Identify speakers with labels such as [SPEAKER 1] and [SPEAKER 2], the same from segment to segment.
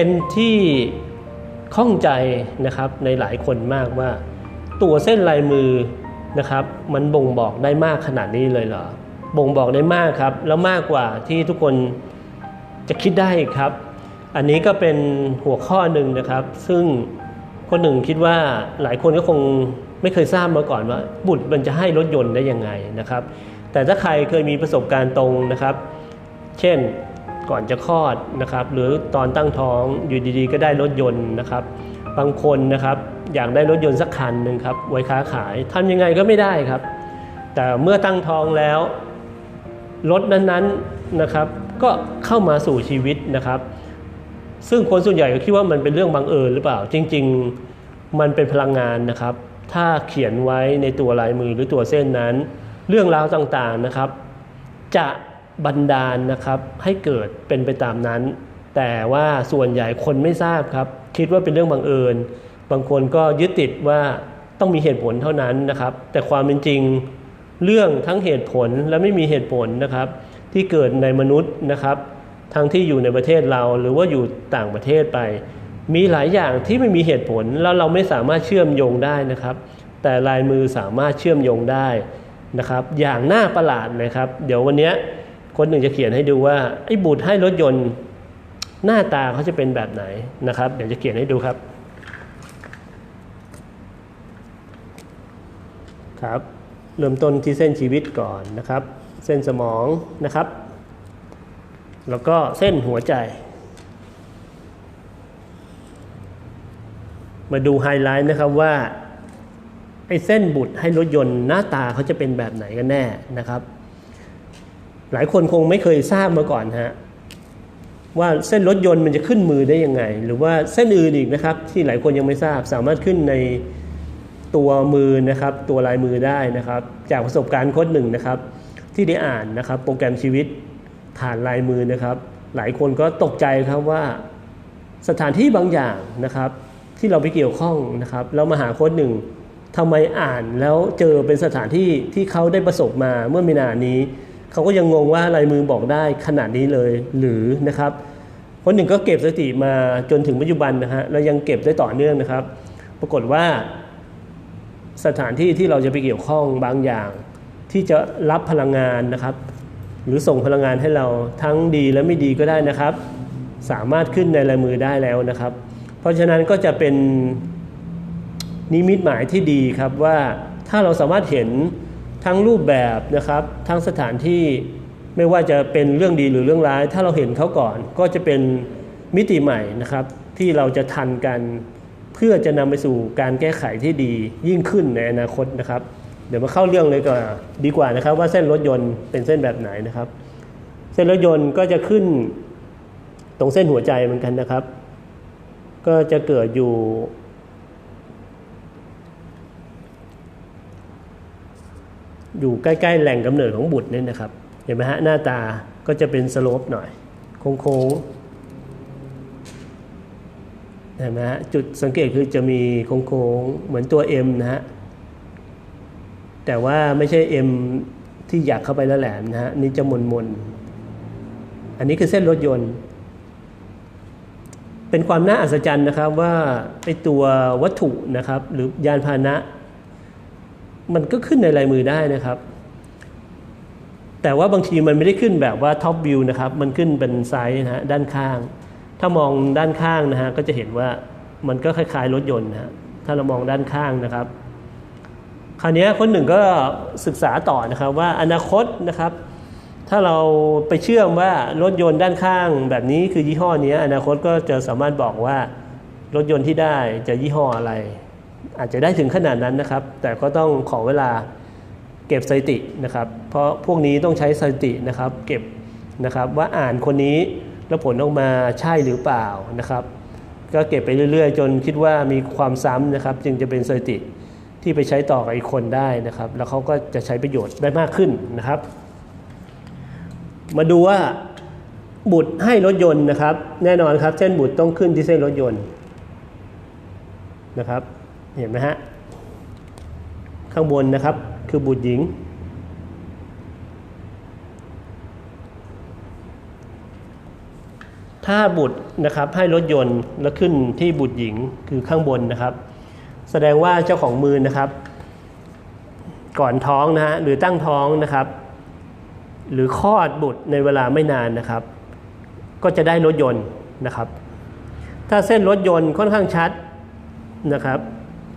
[SPEAKER 1] เป็นที่ข้องใจนะครับในหลายคนมากว่า ตัวเส้นลายมือนะครับ มันบ่งบอกได้มากขนาดนี้เลยเหรอบ่งบอกได้มากครับ แล้วมากกว่าที่ทุกคนจะคิดได้ครับ อันนี้ก็เป็นหัวข้อหนึ่งนะครับ ซึ่งคนหนึ่งคิดว่าหลายคนก็คงไม่เคยทราบมาก่อนว่า บุตรมันจะให้รถยนต์ได้ยังไงนะครับ แต่ถ้าใครเคยมีประสบการณ์ตรงนะครับ เช่น ก่อนจะคลอดนะครับ หรือตอนตั้งท้องอยู่ดีๆ ก็ได้รถยนต์นะครับ บางคนนะครับอยากได้รถยนต์สักคันหนึ่งครับไว้ค้าขายทำยังไงก็ไม่ได้ครับ แต่เมื่อตั้งท้องแล้วรถนั้นๆนะครับ ก็เข้ามาสู่ชีวิตนะครับ ซึ่งคนส่วนใหญ่ก็คิดว่ามันเป็นเรื่องบังเอิญหรือเปล่า จริง ๆ มันเป็นพลังงานนะครับ ถ้าเขียนไว้ในตัวลายมือหรือตัวเส้นนั้น เรื่องราวต่างๆนะครับ จะ บันดาลนะครับให้เกิดเป็นไปตามนั้น แต่ว่าส่วนใหญ่คนไม่ทราบครับ คิดว่าเป็นเรื่องบังเอิญ บางคนก็ยึดติดว่าต้องมีเหตุผลเท่านั้นนะครับ แต่ความเป็นจริงเรื่องทั้งเหตุผลและไม่มีเหตุผลนะครับ ที่เกิดในมนุษย์นะครับ ทั้งที่อยู่ในประเทศเราหรือว่าอยู่ต่างประเทศไป มีหลายอย่างที่ไม่มีเหตุผลแล้วเราไม่สามารถเชื่อมโยงได้นะครับ แต่ลายมือสามารถเชื่อมโยงได้นะครับ อย่างน่าประหลาดนะครับ เดี๋ยววันนี้ คนหนึ่งจะเขียนให้ดูว่าไอ้บุตรให้รถยนต์หน้าตาเขาจะเป็นแบบไหนนะครับ เดี๋ยวจะเขียนให้ดูครับ ครับ เริ่มต้นที่เส้นชีวิตก่อนนะครับ เส้นสมองนะครับ แล้วก็เส้นหัวใจ มาดูไฮไลท์นะครับว่าไอ้เส้นบุตรให้รถยนต์หน้าตาเขาจะเป็นแบบไหนกันแน่นะครับ หลายคนคงไม่เคยทราบมาก่อนฮะว่าเส้นรถยนต์มันจะขึ้นมือได้ยังไง หรือว่าเส้นอื่นอีกนะครับ ที่หลายคนยังไม่ทราบสามารถขึ้นในตัวมือนะครับ ตัวลายมือได้นะครับ จากประสบการณ์โค้ดหนึ่งนะครับ ที่ได้อ่านนะครับ โปรแกรมชีวิตผ่านลายมือนะครับ หลายคนก็ตกใจครับว่าสถานที่บางอย่างนะครับ ที่เราไปเกี่ยวข้องนะครับแล้วมาหาโค้ดหนึ่งทำไมอ่านแล้วเจอเป็นสถานที่ที่เขาได้ประสบมาเมื่อไม่นานนี้ เขาก็ยังงงว่าลายมือบอกได้ขนาดนี้เลยหรือนะครับ คนหนึ่งก็เก็บสถิติมาจนถึงปัจจุบันนะฮะแล้วยังเก็บได้ต่อเนื่องนะครับ ปรากฏว่า สถานที่ที่เราจะไปเกี่ยวข้องบางอย่าง ที่จะรับพลังงานนะครับ หรือส่งพลังงานให้เราทั้งดีและไม่ดีก็ได้นะครับ สามารถขึ้นในลายมือได้แล้วนะครับ เพราะฉะนั้นก็จะเป็นนิมิตหมายที่ดีครับว่าถ้าเราสามารถเห็น ทั้งรูปแบบนะครับ ทั้งสถานที่ไม่ว่าจะเป็นเรื่องดีหรือเรื่องร้าย ถ้าเราเห็นเขาก่อนก็จะเป็นมิติใหม่นะครับ ที่เราจะทันกันเพื่อจะนำไปสู่การแก้ไขที่ดียิ่งขึ้นในอนาคตนะครับ เดี๋ยวมาเข้าเรื่องเลยก่อนดีกว่านะครับ ว่าเส้นรถยนต์เป็นเส้นแบบไหนนะครับ เส้นรถยนต์ก็จะขึ้นตรงเส้นหัวใจเหมือนกันนะครับ ก็จะเกิดอยู่ อยู่ใกล้ๆแหล่งกำเนิดของบุตรเนี่ยนะครับ เห็นไหมฮะหน้าตาก็จะเป็นสโลปหน่อย โค้งๆเห็นไหมฮะจุดสังเกตคือจะมีโค้งๆเหมือนตัว M นะฮะแต่ว่าไม่ใช่ M ที่อยากเข้าไปแล้วแหลมนะฮะนี่จะมนมนๆอันนี้คือเส้นรถยนต์ เป็นความน่าอัศจรรย์นะครับว่าไอตัววัตถุนะครับ หรือยานพาหนะ มันก็ขึ้นในลายมือได้นะครับ แต่ว่าบางทีมันไม่ได้ขึ้นแบบว่าท็อปวิวนะครับ มันขึ้นเป็นไซส์นะฮะด้านข้าง ถ้ามองด้านข้างนะฮะก็จะเห็นว่ามันก็คล้ายๆรถยนต์นะฮะถ้าเรามองด้านข้างนะครับ คราวนี้คนหนึ่งก็ศึกษาต่อนะครับว่าอนาคตนะครับ ถ้าเราไปเชื่อมว่ารถยนต์ด้านข้างแบบนี้คือยี่ห้อนี้อนาคตก็จะสามารถบอกว่ารถยนต์ที่ได้จะยี่ห้ออะไร อาจจะได้ถึงขนาดนั้นนะครับ แต่ก็ต้องขอเวลาเก็บสถิตินะครับ เพราะพวกนี้ต้องใช้สถิตินะครับเก็บนะครับว่าอ่านคนนี้แล้วผลออกมาใช่หรือเปล่านะครับ ก็เก็บไปเรื่อยๆ จนคิดว่ามีความซ้ำนะครับ จึงจะเป็นสถิติที่ไปใช้ต่อกับอีกคนได้นะครับ แล้วเขาก็จะใช้ประโยชน์ได้มากขึ้นนะครับ มาดูว่าบุตรให้รถยนต์นะครับ แน่นอนครับเส้นบุตรต้องขึ้นที่เส้นรถยนต์นะครับ เห็นไหมฮะ ข้างบนนะครับคือบุตรหญิง ถ้าบุตรนะครับให้รถยนต์แล้วขึ้นที่บุตรหญิงคือข้างบนนะครับ แสดงว่าเจ้าของมือนะครับ ก่อนท้องนะฮะหรือตั้งท้องนะครับ หรือคลอดบุตรในเวลาไม่นานนะครับ ก็จะได้รถยนต์นะครับ ถ้าเส้นรถยนต์ค่อนข้างชัดนะครับ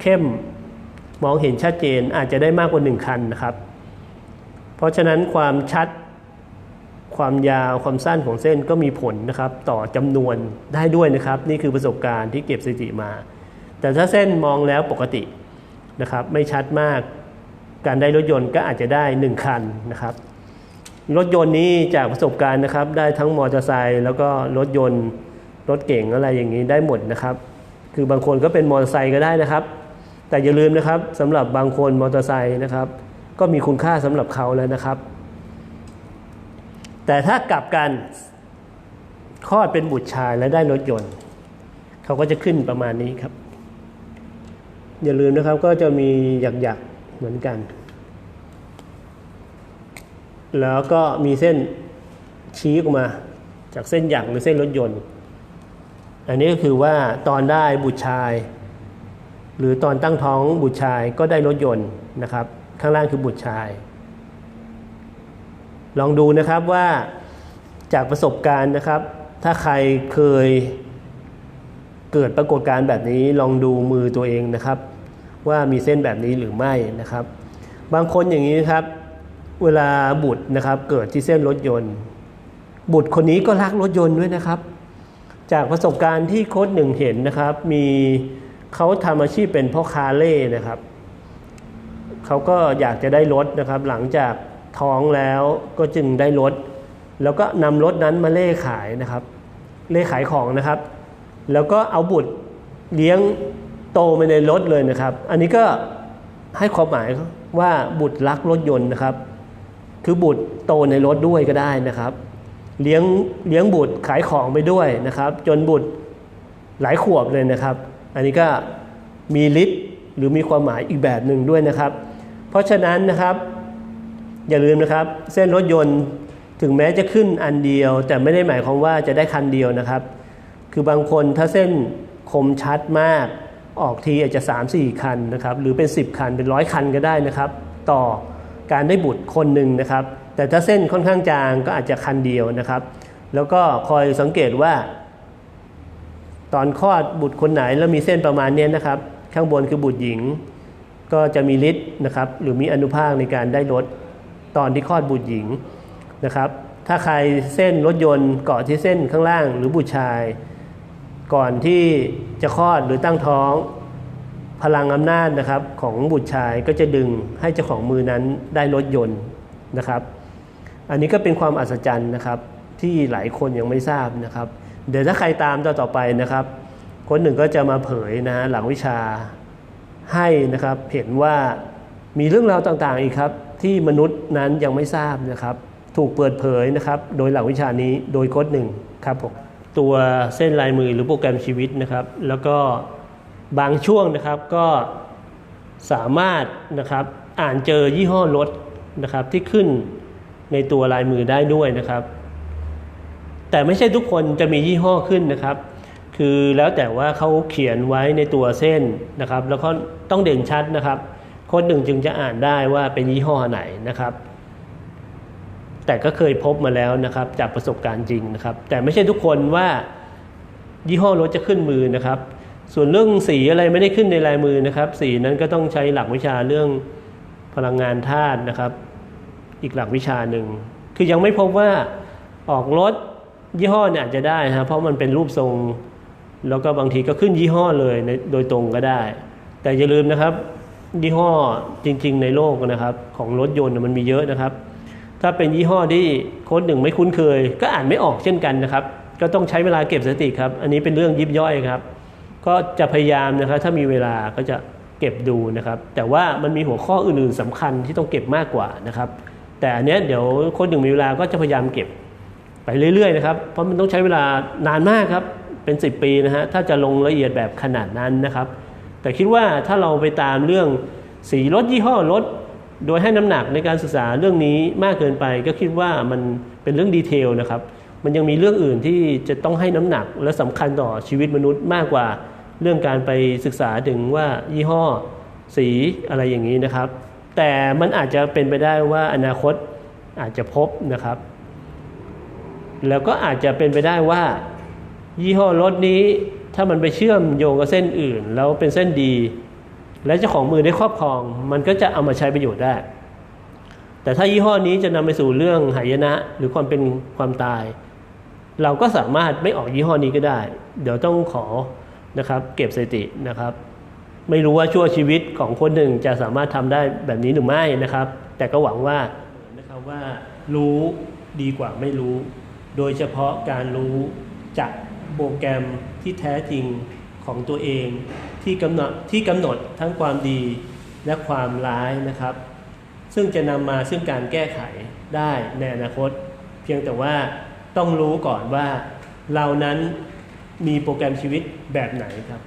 [SPEAKER 1] เข้มมองเห็นชัดเจนอาจจะได้มากกว่าหนึ่งคันนะครับ เพราะฉะนั้นความชัดความยาวความสั้นของเส้นก็มีผลนะครับ ต่อจำนวนได้ด้วยนะครับ นี่คือประสบการณ์ที่เก็บสถิติมา แต่ถ้าเส้นมองแล้วปกตินะครับ ไม่ชัดมากการได้รถยนต์ก็อาจจะได้ 1 คันนะครับ รถยนต์นี้จากประสบการณ์นะครับ ได้ทั้งมอเตอร์ไซค์แล้วก็รถยนต์รถเก่งอะไรอย่างนี้ได้หมดนะครับ คือบางคนก็เป็นมอเตอร์ไซค์ก็ได้นะครับ แต่อย่าลืมนะครับสำหรับบางคนมอเตอร์ไซค์นะครับ ก็มีคุณค่าสำหรับเขาแล้วนะครับ แต่ถ้ากลับกันคลอดเป็นบุตรชายและได้รถยนต์ เขาก็จะขึ้นประมาณนี้ครับ อย่าลืมนะครับก็จะมีหยักๆเหมือนกัน แล้วก็มีเส้นชี้ออกมาจากเส้นหยักหรือเส้นรถยนต์ อันนี้ก็คือว่าตอนได้บุตรชาย หรือตอนตั้งท้องบุตรชายก็ได้รถยนต์นะครับ ข้างล่างคือบุตรชาย ลองดูนะครับว่าจากประสบการณ์นะครับ ถ้าใครเคยเกิดปรากฏการณ์แบบนี้ลองดูมือตัวเองนะครับ ว่ามีเส้นแบบนี้หรือไม่นะครับ บางคนอย่างนี้นะครับ เวลาบุตรนะครับ เกิดที่เส้นรถยนต์ บุตรคนนี้ก็รักรถยนต์ด้วยนะครับ จากประสบการณ์ที่โค้ดหนึ่งเห็นนะครับ มี เขาทำอาชีพเป็นพ่อค้าเล่นะครับ เขาก็อยากจะได้รถนะครับ หลังจากท้องแล้วก็จึงได้รถ แล้วก็นำรถนั้นมาเล่ขายนะครับ เล่ขายของนะครับ แล้วก็เอาบุตรเลี้ยงโตไปในรถเลยนะครับ อันนี้ก็ให้ความหมายว่าบุตรรักรถยนต์นะครับ คือบุตรโตในรถด้วยก็ได้นะครับ เลี้ยงเลี้ยงบุตรขายของไปด้วยนะครับ จนบุตรหลายขวบเลยนะครับ อันนี้ก็มีฤทธิ์หรือมีความหมายอีกแบบหนึ่งด้วยนะครับ เพราะฉะนั้นนะครับ อย่าลืมนะครับ เส้นรถยนต์ถึงแม้จะขึ้นอันเดียว แต่ไม่ได้หมายความว่าจะได้คันเดียวนะครับ คือบางคนถ้าเส้นคมชัดมากออกทีอาจจะ 3-4 คันนะครับ หรือเป็น 10 คันเป็นร้อยคันก็ได้นะครับ ต่อการได้บุตรคนหนึ่งนะครับ แต่ถ้าเส้นค่อนข้างจางก็อาจจะคันเดียวนะครับ แล้วก็คอยสังเกตว่า ตอนคลอดบุตรคนไหนแล้วมีเส้นประมาณนี้นะครับ ข้างบนคือบุตรหญิง ก็จะมีฤทธิ์นะครับ หรือมีอนุภาคในการได้ลดตอนที่คลอดบุตรหญิงนะครับ ถ้าใครเส้นรถยนต์เกาะที่เส้นข้างล่าง หรือบุตรชาย ก่อนที่จะคลอดหรือตั้งท้อง พลังอำนาจนะครับของบุตรชายก็จะดึงให้เจ้าของมือนั้นได้รถยนต์นะครับ อันนี้ก็เป็นความอัศจรรย์นะครับที่หลายคนยังไม่ทราบนะครับ เดี๋ยวถ้าใครตามต่อต่อไปนะครับ คนหนึ่งก็จะมาเผยนะฮะหลังวิชาให้นะครับเห็นว่ามีเรื่องราวต่างๆอีกครับ ที่มนุษย์นั้นยังไม่ทราบนะครับ ถูกเปิดเผยนะครับ โดยหลักวิชานี้โดยโค้ดหนึ่งครับผมตัวเส้นลายมือหรือโปรแกรมชีวิตนะครับ แล้วก็บางช่วงนะครับก็สามารถนะครับอ่านเจอยี่ห้อรถนะครับที่ขึ้นในตัวลายมือได้ด้วยนะครับ แต่ไม่ใช่ทุกคนจะมียี่ห้อขึ้นนะครับ คือแล้วแต่ว่าเขาเขียนไว้ในตัวเส้นนะครับ แล้วก็ต้องเด่นชัดนะครับ คนหนึ่งจึงจะอ่านได้ว่าเป็นยี่ห้อไหนนะครับ แต่ก็เคยพบมาแล้วนะครับ จากประสบการณ์จริงนะครับ แต่ไม่ใช่ทุกคนว่ายี่ห้อรถจะขึ้นมือนะครับ ส่วนเรื่องสีอะไรไม่ได้ขึ้นในลายมือนะครับ สีนั้นก็ต้องใช้หลักวิชาเรื่องพลังงานธาตุนะครับ อีกหลักวิชาหนึ่งคือยังไม่พบว่าออกรถ ยี่ห้อเนี่ยอาจจะได้นะเพราะมันเป็นรูปทรง แล้วก็บางทีก็ขึ้นยี่ห้อเลยในโดยตรงก็ได้ แต่อย่าลืมนะครับ ยี่ห้อจริง ๆ ในโลกนะครับ ของรถยนต์มันมีเยอะนะครับ ถ้าเป็นยี่ห้อที่โค้ดหนึ่งไม่คุ้นเคย ก็อ่านไม่ออกเช่นกันนะครับ ก็ต้องใช้เวลาเก็บสติครับ อันนี้เป็นเรื่องยิบย่อยครับ ก็จะพยายามนะครับ ถ้ามีเวลาก็จะเก็บดูนะครับ แต่ว่ามันมีหัวข้ออื่น ๆสำคัญที่ต้องเก็บมากกว่านะครับ แต่อันเนี้ยเดี๋ยวคนหนึ่งมีเวลาก็จะพยายามเก็บ ไปเรื่อยๆนะครับ เพราะมันต้องใช้เวลานานมากครับ เป็น 10 ปีนะฮะ ถ้าจะลงละเอียดแบบขนาดนั้นนะครับ แต่คิดว่าถ้าเราไปตามเรื่องสีรถยี่ห้อรถ โดยให้น้ำหนักในการศึกษาเรื่องนี้มากเกินไป ก็คิดว่ามันเป็นเรื่องดีเทลนะครับ มันยังมีเรื่องอื่นที่จะต้องให้น้ำหนักและสำคัญต่อชีวิตมนุษย์มากกว่าเรื่องการไปศึกษาถึงว่ายี่ห้อสีอะไรอย่างนี้นะครับ แต่มันอาจจะเป็นไปได้ว่าอนาคตอาจจะพบนะครับ แล้วก็อาจจะเป็นไปได้ว่า ยี่ห้อรถนี้ถ้ามันไปเชื่อมโยงกับเส้นอื่น แล้วเป็นเส้นดี และเจ้าของมือได้ครอบครอง มันก็จะเอามาใช้ประโยชน์ได้ แต่ถ้ายี่ห้อนี้จะนำไปสู่เรื่องหายนะ หรือความเป็นความตาย เราก็สามารถไม่ออกยี่ห้อนี้ก็ได้ เดี๋ยวต้องขอนะครับเก็บสตินะครับ ไม่รู้ว่าชั่วชีวิตของคนหนึ่งจะสามารถทำได้แบบนี้หรือไม่นะครับ แต่ก็หวังว่านะครับว่ารู้ดีกว่าไม่รู้ โดยเฉพาะการรู้จักโปรแกรมที่แท้จริงของตัวเองที่กำหนดที่กำหนดทั้งความดีและความร้ายนะครับ ซึ่งจะนำมาซึ่งการแก้ไขได้ในอนาคต เพียงแต่ว่าต้องรู้ก่อนว่าเรานั้นมีโปรแกรมชีวิตแบบไหนครับ